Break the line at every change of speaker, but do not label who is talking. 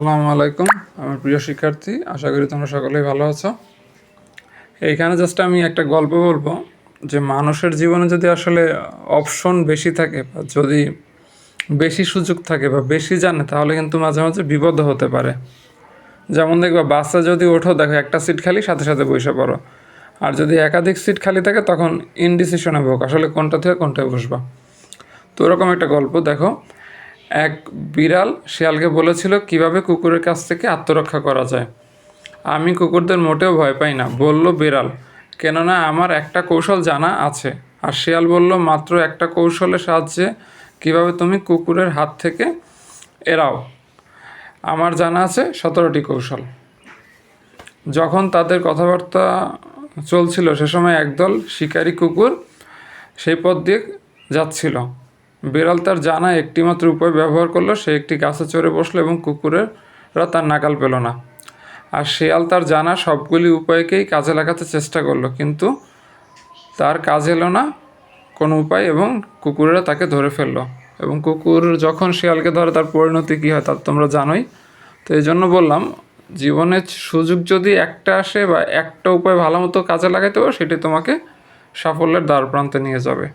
আসসালামু আলাইকুম, আমার প্রিয় শিক্ষার্থী, আশা করি তোমরা সকলেই ভালো আছো। এইখানে জাস্ট আমি একটা গল্প বলব, যে মানুষের জীবনে যদি আসলে অপশন বেশি থাকে বা যদি বেশি সুযোগ থাকে বা বেশি জানে, তাহলে কিন্তু মাঝে মাঝে বিপদ হতে পারে। যেমন দেখবা, বাসে যদি ওঠো, দেখো একটা সিট খালি, সাথে সাথে বসে পড়ো। আর যদি একাধিক সিট খালি থাকে, তখন ইনডিসিশনে ভোগ, আসলে কোনটা থেকে কোনটায় বসবা। তো ওরকম একটা গল্প, দেখো। এক বিড়াল শিয়ালকে বলেছিল, কীভাবে কুকুরের কাছ থেকে আত্মরক্ষা করা যায়? আমি কুকুরদের মোটেও ভয় পাই না, বলল বিড়াল। কেননা আমার একটা কৌশল জানা আছে। আর শিয়াল বলল, মাত্র একটা কৌশলের সাহায্যে কীভাবে তুমি কুকুরের হাত থেকে এড়াও? আমার জানা আছে সতেরোটি কৌশল। যখন তাদের কথাবার্তা চলছিল, সে সময় একদল শিকারী কুকুর সেই পথ দিয়ে যাচ্ছিল। বিড়াল তার জানা একটিমাত্র উপায় ব্যবহার করল, সে একটি গাছে চড়ে বসল এবং কুকুরেরা তার নাকাল পেল না। আর শিয়াল তার জানা সবগুলি উপায়কেই কাজে লাগাতে চেষ্টা করল, কিন্তু তার কাজ এলো না কোনো উপায় এবং কুকুরেরা তাকে ধরে ফেলল। এবং কুকুর যখন শিয়ালকে ধরে, তার পরিণতি কী হয় তা তোমরা জানোই। তো এই জন্য বললাম, জীবনে সুযোগ যদি একটা আসে বা একটা উপায় ভালো মতো কাজে লাগাইতে পারো, সেটি তোমাকে সাফল্যের দ্বার প্রান্তে নিয়ে যাবে।